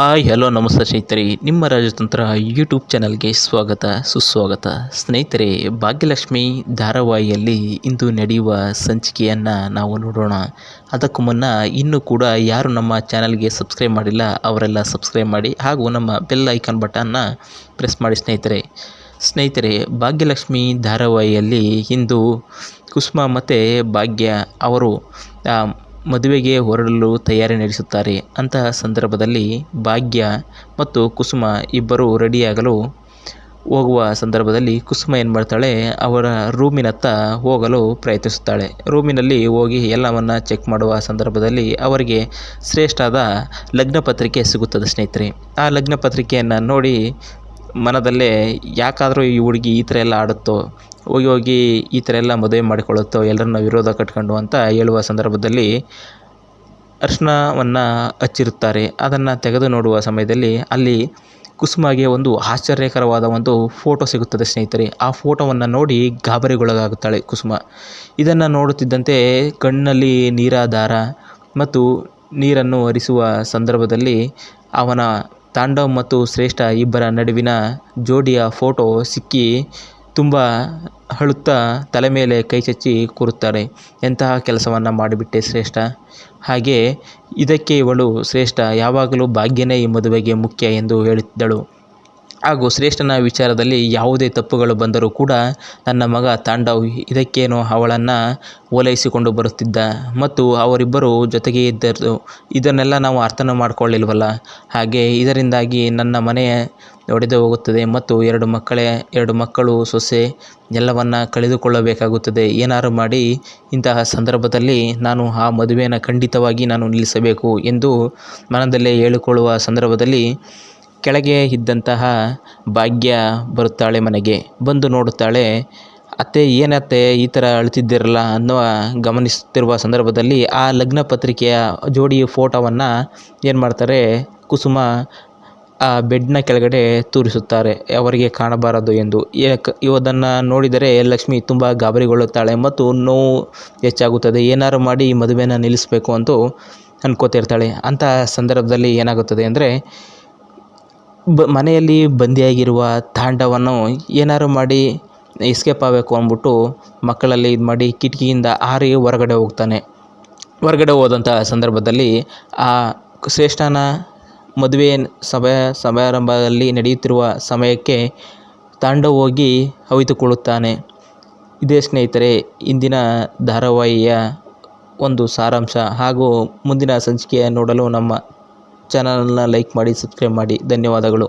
Hi, hello, ನಮಸ್ತೆ ಸ್ನೇಹಿತರೆ. ನಿಮ್ಮ ರಾಜತಂತ್ರ ಯೂಟ್ಯೂಬ್ ಚಾನಲ್ಗೆ ಸ್ವಾಗತ, ಸುಸ್ವಾಗತ. ಸ್ನೇಹಿತರೆ, ಭಾಗ್ಯಲಕ್ಷ್ಮಿ ಧಾರಾವಾಹಿಯಲ್ಲಿ ಇಂದು ನಡೆಯುವ ಸಂಚಿಕೆಯನ್ನು ನಾವು ನೋಡೋಣ. ಅದಕ್ಕೂ ಮುನ್ನ ಇನ್ನೂ ಕೂಡ ಯಾರು ನಮ್ಮ ಚಾನಲ್ಗೆ ಸಬ್ಸ್ಕ್ರೈಬ್ ಮಾಡಿಲ್ಲ, ಅವರೆಲ್ಲ ಸಬ್ಸ್ಕ್ರೈಬ್ ಮಾಡಿ ಹಾಗೂ ನಮ್ಮ ಬೆಲ್ ಐಕಾನ್ ಬಟನ್ನ ಪ್ರೆಸ್ ಮಾಡಿ ಸ್ನೇಹಿತರೆ. ಸ್ನೇಹಿತರೆ, ಭಾಗ್ಯಲಕ್ಷ್ಮಿ ಧಾರಾವಾಹಿಯಲ್ಲಿ ಇಂದು ಕುಸುಮ ಮತ್ತು ಭಾಗ್ಯ ಅವರು ಮದುವೆಗೆ ಹೊರಡಲು ತಯಾರಿ ನಡೆಸುತ್ತಾರೆ. ಅಂತಹ ಸಂದರ್ಭದಲ್ಲಿ ಭಾಗ್ಯ ಮತ್ತು ಕುಸುಮ ಇಬ್ಬರು ರೆಡಿಯಾಗಲು ಹೋಗುವ ಸಂದರ್ಭದಲ್ಲಿ ಕುಸುಮ ಏನು ಮಾಡ್ತಾಳೆ, ಅವರ ರೂಮಿನತ್ತ ಹೋಗಲು ಪ್ರಯತ್ನಿಸುತ್ತಾಳೆ. ರೂಮಿನಲ್ಲಿ ಹೋಗಿ ಎಲ್ಲವನ್ನು ಚೆಕ್ ಮಾಡುವ ಸಂದರ್ಭದಲ್ಲಿ ಅವರಿಗೆ ಶ್ರೇಷ್ಠಾದ ಲಗ್ನ ಪತ್ರಿಕೆ ಸಿಗುತ್ತದೆ ಸ್ನೇಹಿತರೆ. ಆ ಲಗ್ನ ಪತ್ರಿಕೆಯನ್ನು ನೋಡಿ ಮನದಲ್ಲೇ ಯಾಕಾದರೂ ಈ ಹುಡುಗಿ ಈ ಥರ ಎಲ್ಲ ಆಡುತ್ತೋ, ಹೋಗಿ ಹೋಗಿ ಈ ಥರ ಎಲ್ಲ ಮದುವೆ ಮಾಡಿಕೊಳ್ಳುತ್ತೋ, ಎಲ್ಲರನ್ನ ವಿರೋಧ ಕಟ್ಕೊಂಡು ಅಂತ ಹೇಳುವ ಸಂದರ್ಭದಲ್ಲಿ ಅರ್ಶಿನವನ್ನು ಹಚ್ಚಿರುತ್ತಾರೆ. ಅದನ್ನು ತೆಗೆದು ನೋಡುವ ಸಮಯದಲ್ಲಿ ಅಲ್ಲಿ ಕುಸುಮಗೆ ಒಂದು ಆಶ್ಚರ್ಯಕರವಾದ ಒಂದು ಫೋಟೋ ಸಿಗುತ್ತದೆ ಸ್ನೇಹಿತರೆ. ಆ ಫೋಟೋವನ್ನು ನೋಡಿ ಗಾಬರಿಗೊಳಗಾಗುತ್ತಾಳೆ ಕುಸುಮ. ಇದನ್ನು ನೋಡುತ್ತಿದ್ದಂತೆ ಕಣ್ಣಲ್ಲಿ ನೀರಾಧಾರ ಮತ್ತು ನೀರನ್ನು ಹರಿಸುವ ಸಂದರ್ಭದಲ್ಲಿ ಅವನ ತಾಂಡವ್ ಮತ್ತು ಶ್ರೇಷ್ಠ ಇಬ್ಬರ ನಡುವಿನ ಜೋಡಿಯ ಫೋಟೋ ಸಿಕ್ಕಿ ತುಂಬ ಅಳುತ್ತಾ ತಲೆ ಮೇಲೆ ಕೈ ಚಚ್ಚಿ ಕೂರುತ್ತಾರೆ. ಎಂತಹ ಕೆಲಸವನ್ನು ಮಾಡಿಬಿಟ್ಟೆ ಶ್ರೇಷ್ಠ? ಹಾಗೆ ಇದಕ್ಕೆ ಇವಳು ಶ್ರೇಷ್ಠ ಯಾವಾಗಲೂ ಭಾಗ್ಯನೇ ಈ ಮದುವೆಗೆ ಮುಖ್ಯ ಎಂದು ಹೇಳುತ್ತಿದ್ದಳು ಹಾಗೂ ಶ್ರೇಷ್ಠನ ವಿಚಾರದಲ್ಲಿ ಯಾವುದೇ ತಪ್ಪುಗಳು ಬಂದರೂ ಕೂಡ ನನ್ನ ಮಗ ತಾಂಡವ್ ಇದಕ್ಕೇನೋ ಅವಳನ್ನು ಓಲೈಸಿಕೊಂಡು ಬರುತ್ತಿದ್ದ. ಮತ್ತು ಅವರಿಬ್ಬರು ಜೊತೆಗೆ ಇದ್ದರು. ಇದನ್ನೆಲ್ಲ ನಾವು ಅರ್ಥನೂ ಮಾಡಿಕೊಳ್ಳಿಲ್ವಲ್ಲ? ಹಾಗೆ ಇದರಿಂದಾಗಿ ನನ್ನ ಮನೆ ಒಡೆದು ಹೋಗುತ್ತದೆ ಮತ್ತು ಎರಡು ಮಕ್ಕಳೇ, ಎರಡು ಮಕ್ಕಳು, ಸೊಸೆ ಎಲ್ಲವನ್ನು ಕಳೆದುಕೊಳ್ಳಬೇಕಾಗುತ್ತದೆ. ಏನಾರು ಮಾಡಿ ಇಂತಹ ಸಂದರ್ಭದಲ್ಲಿ ನಾನು ಆ ಮದುವೆಯನ್ನು ಖಂಡಿತವಾಗಿ ನಾನು ನಿಲ್ಲಿಸಬೇಕು ಎಂದು ಮನದಲ್ಲೇ ಹೇಳಿಕೊಳ್ಳುವ ಸಂದರ್ಭದಲ್ಲಿ ಕೆಳಗೆ ಇದ್ದಂತಹ ಭಾಗ್ಯ ಬರುತ್ತಾಳೆ ಮನೆಗೆ. ಬಂದು ನೋಡುತ್ತಾಳೆ, ಅತ್ತೆ, ಏನತ್ತೆ ಈ ಥರ ಅಳ್ತಿದ್ದಿರಲ್ಲ ಅನ್ನುವ ಗಮನಿಸುತ್ತಿರುವ ಸಂದರ್ಭದಲ್ಲಿ ಆ ಲಗ್ನ ಪತ್ರಿಕೆಯ ಜೋಡಿ ಫೋಟೋವನ್ನು ಏನು ಮಾಡ್ತಾರೆ, ಕುಸುಮ ಆ ಬೆಡ್ನ ಕೆಳಗಡೆ ತೂರಿಸುತ್ತಾರೆ. ಅವರಿಗೆ ಕಾಣಬಾರದು ಎಂದು. ಏಕ ಇವದನ್ನು ನೋಡಿದರೆ ಲಕ್ಷ್ಮಿ ತುಂಬ ಗಾಬರಿಗೊಳ್ಳುತ್ತಾಳೆ ಮತ್ತು ನೋವು ಹೆಚ್ಚಾಗುತ್ತದೆ. ಏನಾರು ಮಾಡಿ ಈ ಮದುವೆನ ನಿಲ್ಲಿಸಬೇಕು ಅಂತ ಅಂದ್ಕೋತಿರ್ತಾಳೆ ಅಂತಹ ಸಂದರ್ಭದಲ್ಲಿ ಏನಾಗುತ್ತದೆ ಅಂದರೆ ಬ ಮನೆಯಲ್ಲಿ ಬಂದಿಯಾಗಿರುವ ತಾಂಡವನ್ನು ಏನಾದ್ರು ಮಾಡಿ ಎಸ್ಕೇಪ್ ಆಗಬೇಕು ಅಂದ್ಬಿಟ್ಟು ಮಕ್ಕಳಲ್ಲಿ ಇದು ಮಾಡಿ ಕಿಟಕಿಯಿಂದ ಹಾರಿ ಹೊರಗಡೆ ಹೋಗ್ತಾನೆ. ಹೊರಗಡೆ ಹೋದಂಥ ಸಂದರ್ಭದಲ್ಲಿ ಆ ಶ್ರೇಷ್ಠನ ಮದುವೆ ಸಭೆ ಸಮಾರಂಭದಲ್ಲಿ ನಡೆಯುತ್ತಿರುವ ಸಮಯಕ್ಕೆ ತಾಂಡವ್ ಹೋಗಿ ಅವಿತುಕೊಳ್ಳುತ್ತಾನೆ. ಇದೇ ಸ್ನೇಹಿತರೆ, ಇಂದಿನ ಧಾರಾವಾಹಿಯ ಒಂದು ಸಾರಾಂಶ ಹಾಗೂ ಮುಂದಿನ ಸಂಚಿಕೆಯ ನೋಡಲು ನಮ್ಮ ಚಾನಲನ್ನು ಲೈಕ್ ಮಾಡಿ ಸಬ್ಸ್ಕ್ರೈಬ್ ಮಾಡಿ. ಧನ್ಯವಾದಗಳು.